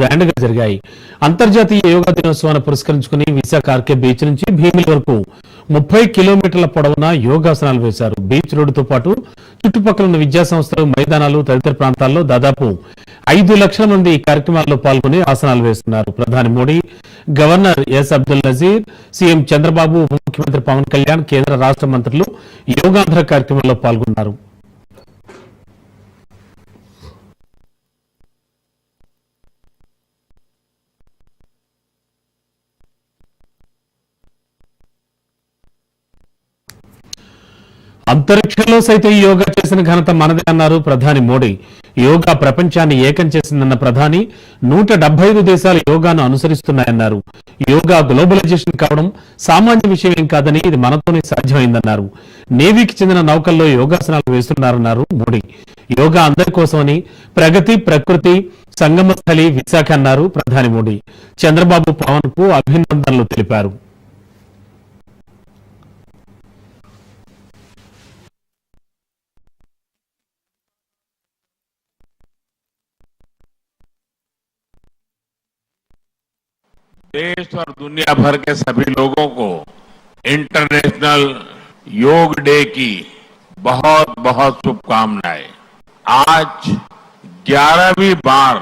గ్రాండ్గా జరిగాయి. అంతర్జాతీయ యోగా దినోత్సవాన్ని పురస్కరించుకుని విశాఖ ఆర్కే బీచ్ నుంచి భీమిలి వరకు ముప్పై కిలోమీటర్ల పొడవున యోగాసనాలు వేశారు. బీచ్ రోడ్డుతో పాటు చుట్టుపక్కల ఉన్న విద్యా సంస్థలు మైదానాలు తదితర ప్రాంతాల్లో దాదాపు ఐదు లక్షల మంది ఈ కార్యక్రమాల్లో పాల్గొని ఆసనాలు వేస్తున్నారు. ప్రధాని Modi governor S Abdul Nazeer CM Chandrababu ఉప ముఖ్యమంత్రి పవన్ కళ్యాణ్ కేంద్ర రాష్ట్ర మంత్రులు యోగాంధ్ర కార్యక్రమంలో పాల్గొన్నారు. అంతరిక్షంలో సైతం యోగా చేసిన ఘనత మనదే అన్నారు ప్రధాని మోడీ. యోగా ప్రపంచాన్ని ఏకం చేసిందన్న ప్రధాని నూట ఐదు దేశాలు యోగాను అనుసరిస్తున్నాయన్నారు. యోగా గ్లోబలైజేషన్ కావడం సామాన్య విషయం కాదని ఇది మనతోనే సాధ్యమైందన్నారు. నేవీకి చెందిన నౌకల్లో యోగాసనాలు వేస్తున్నారన్నారు మోడీ. యోగా అందరి కోసమని ప్రగతి ప్రకృతి సంగమస్థలి విశాఖ అన్నారు ప్రధాని మోడీ. చంద్రబాబు పవన్కు అభినందనలు తెలిపారు. देश और दुनिया भर के सभी लोगों को इंटरनेशनल योग डे की बहुत बहुत शुभकामनाएँ। आज ग्यारहवीं बार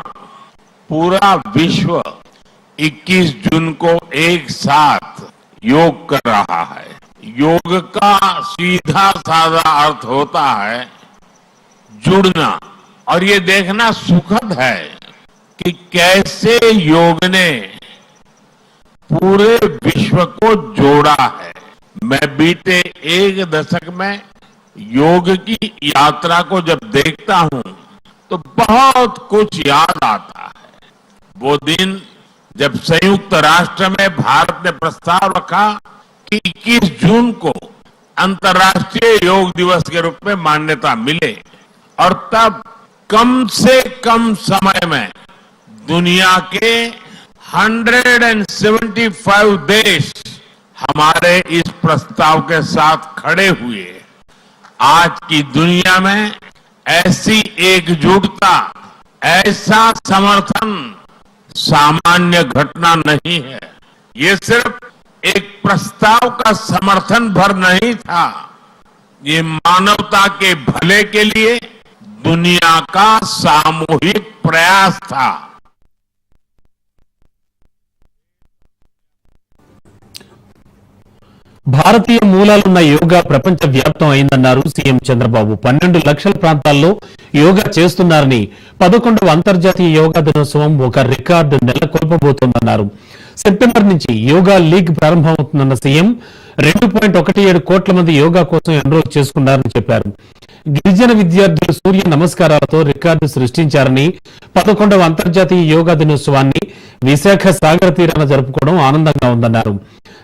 पूरा विश्व 21 जून को एक साथ योग कर रहा है। योग का सीधा साधा अर्थ होता है जुड़ना। और ये देखना सुखद है कि कैसे योग ने पूरे विश्व को जोड़ा है। मैं बीते एक दशक में योग की यात्रा को जब देखता हूँ तो बहुत कुछ याद आता है। वो दिन जब संयुक्त राष्ट्र में भारत ने प्रस्ताव रखा कि 21 जून को अंतर्राष्ट्रीय योग दिवस के रूप में मान्यता मिले, और तब कम से कम समय में दुनिया के 175 देश हमारे इस प्रस्ताव के साथ खड़े हुए। आज की दुनिया में ऐसी एकजुटता, ऐसा समर्थन सामान्य घटना नहीं है। ये सिर्फ़ एक प्रस्ताव का समर्थन भर नहीं था। ये मानवता के भले के लिए दुनिया का सामूहिक प्रयास था। భారతీయ మూలాలున్న యోగా ప్రపంచ వ్యాప్తం అయిందన్నారు సీఎం చంద్రబాబు. పన్నెండు లక్షల ప్రాంతాల్లో యోగా చేస్తున్నారని పదకొండవ అంతర్జాతీయ యోగా దినోత్సవం ఒక రికార్డు నెలకొల్పబోతోందన్నారు. సెప్టెంబర్ నుంచి యోగా లీగ్ ప్రారంభమవుతుందన్న సీఎం రెండు పాయింట్ ఒకటి ఏడు కోట్ల మంది యోగా కోసం ఎన్రోల్ చేసుకున్నారని చెప్పారు. గిరిజన విద్యార్థులు సూర్య నమస్కారాలతో రికార్డు సృష్టించారని పదకొండవ అంతర్జాతీయ యోగా దినోత్సవాన్ని విశాఖ సాగర తీరాన జరుపుకోవడం ఆనందంగా ఉందన్నారు.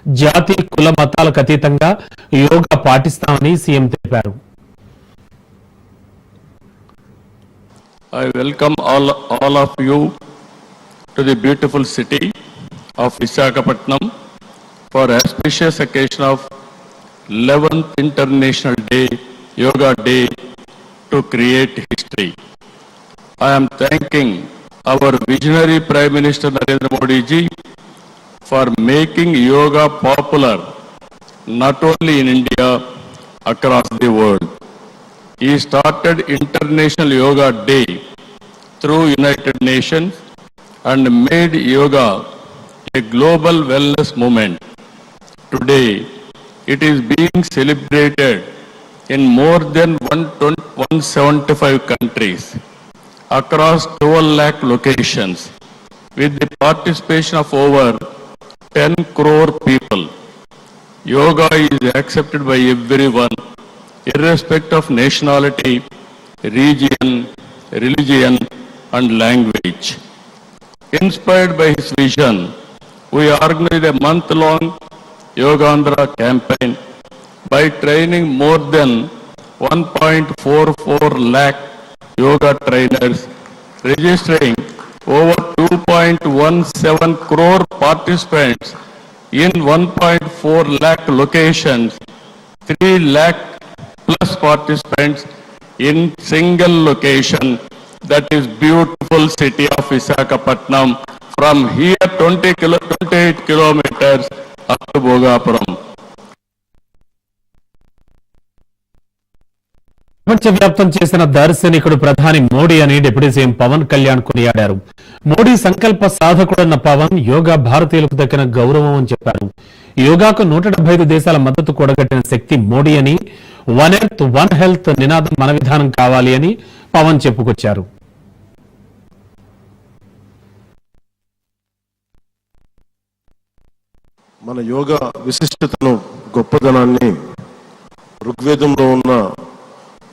జాతి కుల మతాలకు అతీతంగా యోగా పాటిస్తామని సీఎం తెలిపారు I welcome all all of you to the beautiful city of Visakhapatnam for auspicious occasion of eleventh international day yoga day to create history I'm thanking our visionary prime minister Narendra Modiji for making yoga popular not only in India, across the world. He started International Yoga Day through United Nations and made yoga a global wellness movement. Today, it is being celebrated in more than 120 175 countries across 12 lakh locations with the participation of over 10 crore people. Yoga is accepted by everyone, irrespective of nationality, region, religion, and language. Inspired by his vision, we organized a month-long Yogandhra campaign by training more than 1.44 lakh yoga trainers, registering over 2.17 crore participants in 1.4 lakh locations, 3 lakh plus participants in single location that is beautiful city of Visakhapatnam. From here 20 kilo, 28 kilometers up to Bhogapuram. ప్రపంచవ్యాప్తం చేసిన దార్శనికుడు ప్రధాని మోడీ అని deputy CM Pawan Kalyan కొనియాడారు. మోడీ సంకల్ప సాధకుడన్న పవన్ యోగా భారతీయులకు దక్కిన గౌరవం అని చెప్పారు. యోగాకు నూట దేశాల మద్దతు కూడగట్టిన శక్తి మోడీ అని వన్ ఎర్త్ వన్ హెల్త్ నినాదం మన విధానం కావాలి అని పవన్ చెప్పుకొచ్చారు. మన యోగా విశిష్టతను గొప్పదనాన్ని ఋగ్వేదంలో ఉన్న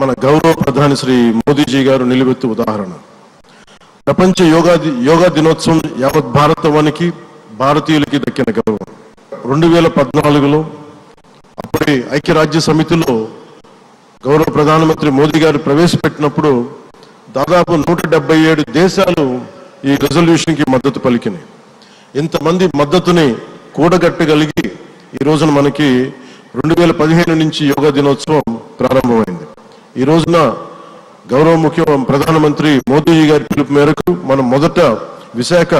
మన గౌరవ ప్రధాని శ్రీ మోదీజీ గారు నిలబెత్తు ఉదాహరణ. ప్రపంచ యోగా యోగా దినోత్సవం యావత్ భారతవానికి భారతీయులకి దక్కిన గౌరవం. రెండు వేల పద్నాలుగులో అప్పటి ఐక్యరాజ్య సమితిలో గౌరవ ప్రధానమంత్రి మోదీ గారు ప్రవేశపెట్టినప్పుడు దాదాపు నూట డెబ్బై ఏడు దేశాలు ఈ రెజల్యూషన్కి మద్దతు పలికినాయి. ఇంతమంది మద్దతుని కూడగట్టగలిగి ఈ రోజున మనకి రెండు వేల పదిహేను నుంచి యోగా దినోత్సవం ప్రారంభమైంది. ఈ రోజున గౌరవ ముఖ్య ప్రధానమంత్రి మోదీజీ గారి పిలుపు మేరకు మనం మొదట విశాఖ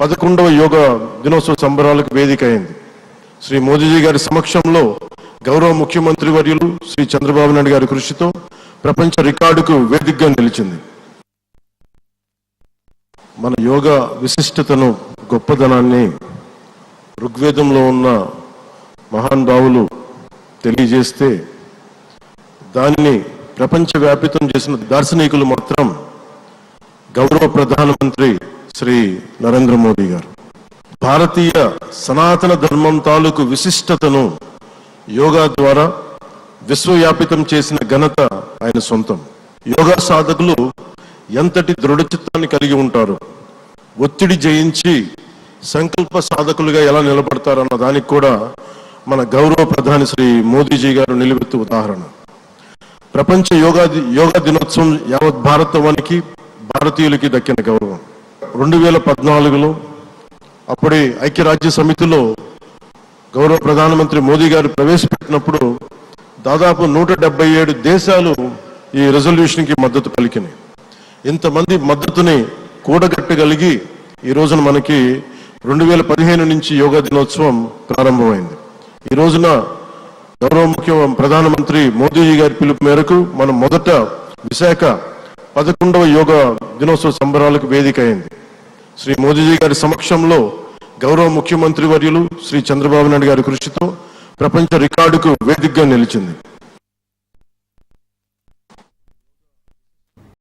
పదకొండవ యోగ దినోత్సవ సంబరాలకు వేదిక అయింది. శ్రీ మోదీజీ గారి సమక్షంలో గౌరవ ముఖ్యమంత్రి వర్యులు శ్రీ చంద్రబాబు నాయుడు గారి కృషితో ప్రపంచ రికార్డుకు వేదికగా నిలిచింది. మన యోగా విశిష్టతను గొప్పదనాన్ని ఋగ్వేదంలో ఉన్న మహాన్ బావులు తెలియజేస్తే దానిని ప్రపంచవ్యాపితం చేసిన దార్శనికులు మాత్రం గౌరవ ప్రధానమంత్రి శ్రీ నరేంద్ర మోదీ గారు. భారతీయ సనాతన ధర్మం తాలూకు విశిష్టతను యోగా ద్వారా విశ్వవ్యాపితం చేసిన ఘనత ఆయన సొంతం. యోగా సాధకులు ఎంతటి దృఢచిత్తాన్ని కలిగి ఉంటారు ఒత్తిడి జయించి సంకల్ప సాధకులుగా ఎలా నిలబడతారన్న దానికి కూడా మన గౌరవ ప్రధాని శ్రీ మోదీజీ గారు నిలబెత్తు ఉదాహరణ. ప్రపంచ యోగా యోగా దినోత్సవం యావత్ భారతవానికి భారతీయులకి దక్కిన గౌరవం. రెండు వేల పద్నాలుగులో అప్పటి ఐక్యరాజ్య సమితిలో గౌరవ ప్రధానమంత్రి మోదీ గారు ప్రవేశపెట్టినప్పుడు దాదాపు నూట డెబ్బై ఏడు దేశాలు ఈ రెజల్యూషన్కి మద్దతు పలికినాయి. ఇంతమంది మద్దతుని కూడగట్టగలిగి ఈ రోజున మనకి రెండు వేల పదిహేను నుంచి యోగా దినోత్సవం ప్రారంభమైంది. ఈ రోజున గౌరవ ముఖ్య ప్రధానమంత్రి మోదీజీ గారి పిలుపు మేరకు మనం మొదట విశాఖ పదకొండవ యోగ దినోత్సవ సంబరాలకు వేదిక అయింది. శ్రీ మోదీజీ గారి సమక్షంలో గౌరవ ముఖ్యమంత్రి వర్యులు శ్రీ చంద్రబాబు నాయుడు గారి కృషితో ప్రపంచ రికార్డుకు వేదికగా నిలిచింది.